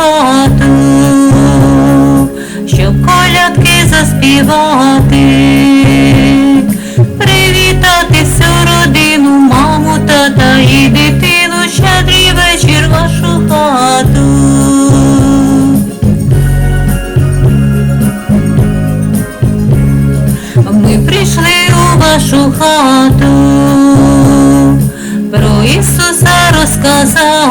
хату, щоб колядки заспівати, привітати всю родину, маму, тата і дитину, щедрий вечір вашу хату. Ми прийшли у вашу хату, про Ісуса розказав.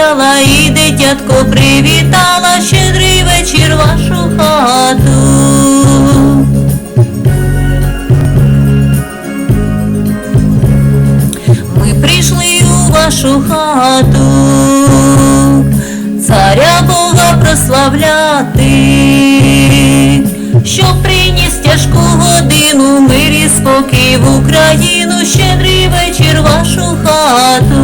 Засіяла і дитятко привітала щедрий вечір вашу хату. Ми прийшли у вашу хату, царя Бога прославляти, що приніс тяжку годину, мир і спокій в Україну, щедрий вечір вашу хату.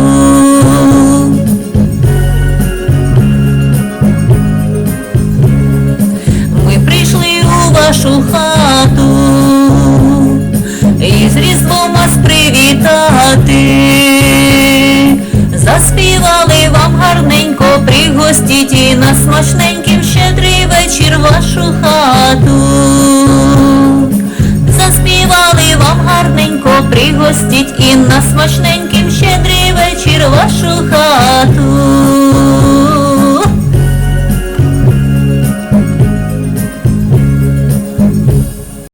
У вашу хату і з різдвом вас привітати. Заспівали вам гарненько, пригостіть і на смачненьким щедрий вечір вашу хату. Заспівали вам гарненько, пригостіть і на смачненьким щедрий